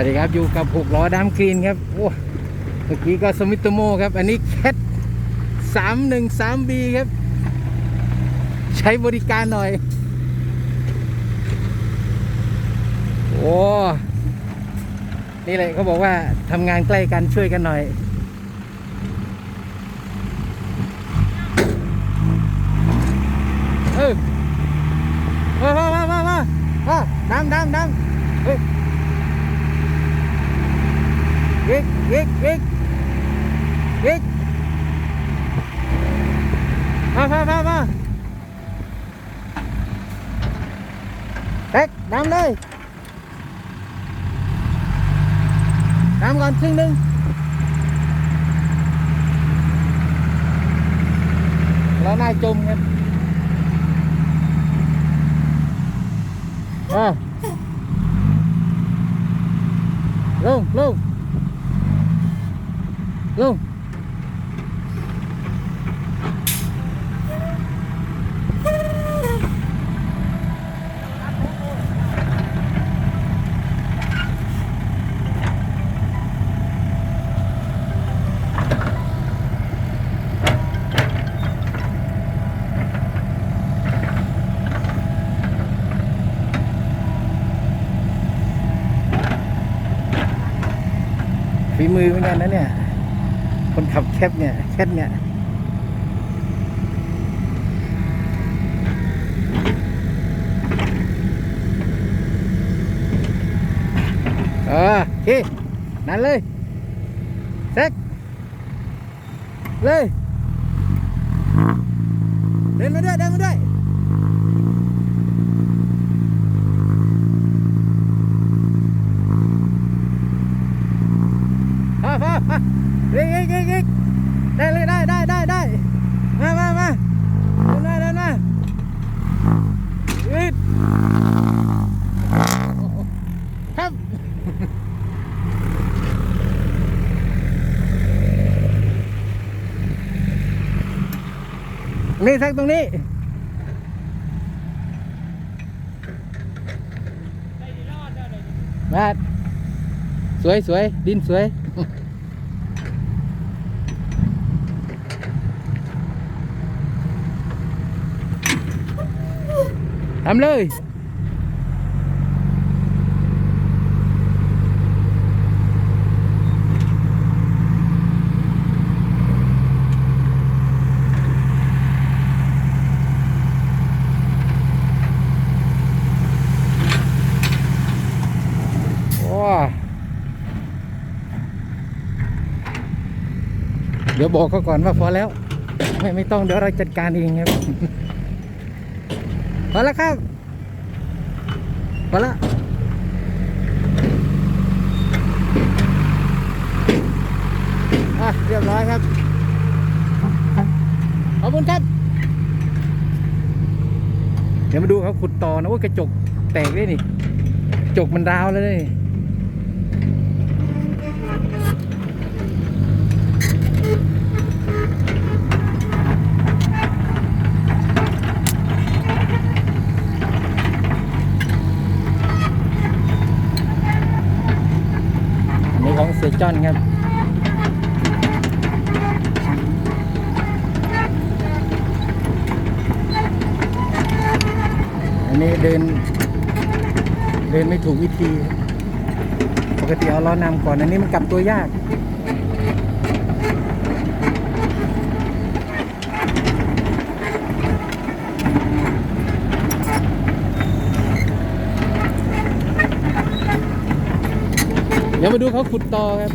วัสดีครับอยู่กับหกล้อดามกรีนครับโอ้เมื่อกี้ก็สมิตโมครับ อันนี้แคทสามหนึ่งสามบีครับ ใช้บริการหน่อย โอ้ นี่เลยเขาบอกว่าทำงานใกล้กันช่วยกันหน่อย rít rít rít rít va va va va Đấy, đám đây Đám còn xinh đừng Lỡ này chùm em. À Luôn, luôn. Go. phí mưu với anh đấy nè คนขับแคปเนี่ยแคทเนี่ยเออโอเคนั่นเลยเซ็กเลยเดินมาด้วยเดินมาด้วย นี่สักตรงนี้มาสวยสวยดินสวย ทำเลย เดี๋ยวบอกเขาก่อนว่าพอแล้ว ไม่ไม่ต้องเดี๋ยวเราจัดการเองครับ พอแล้วครับ พอแล้วเรียบร้อยครับ ขอบคุณครับ เดี๋ยวมาดูเขาขุดต่อนะว่ากระจกแตกด้วยนี่กระจกมันราวแล้วนี่ เสือจ้อนครับอันนี้เดิน เดินไม่ถูกวิธี ปกติเอาล้อนำก่อน อันนี้มันกลับตัวยาก ดี๋ยวมาดูเขาขุดต่อครับ